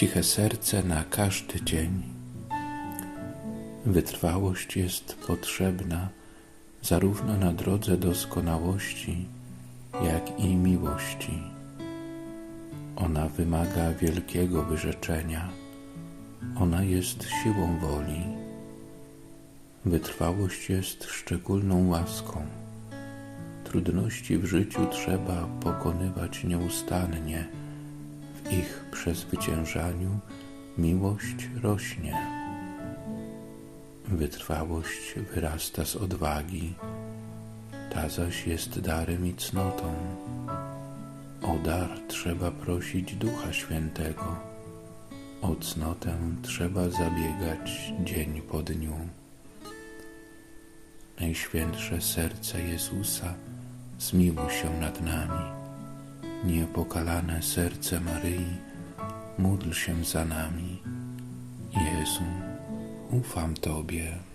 ciche serce na każdy dzień. Wytrwałość jest potrzebna zarówno na drodze doskonałości, jak i miłości. Ona wymaga wielkiego wyrzeczenia. Ona jest siłą woli. Wytrwałość jest szczególną łaską. Trudności w życiu trzeba pokonywać nieustannie. Ich przezwyciężaniu miłość rośnie. Wytrwałość wyrasta z odwagi, ta zaś jest darem i cnotą. O dar trzeba prosić Ducha Świętego, o cnotę trzeba zabiegać dzień po dniu. Najświętsze serce Jezusa, zmiłuj się nad nami. Niepokalane serce Maryi, módl się za nami. Jezu, ufam Tobie.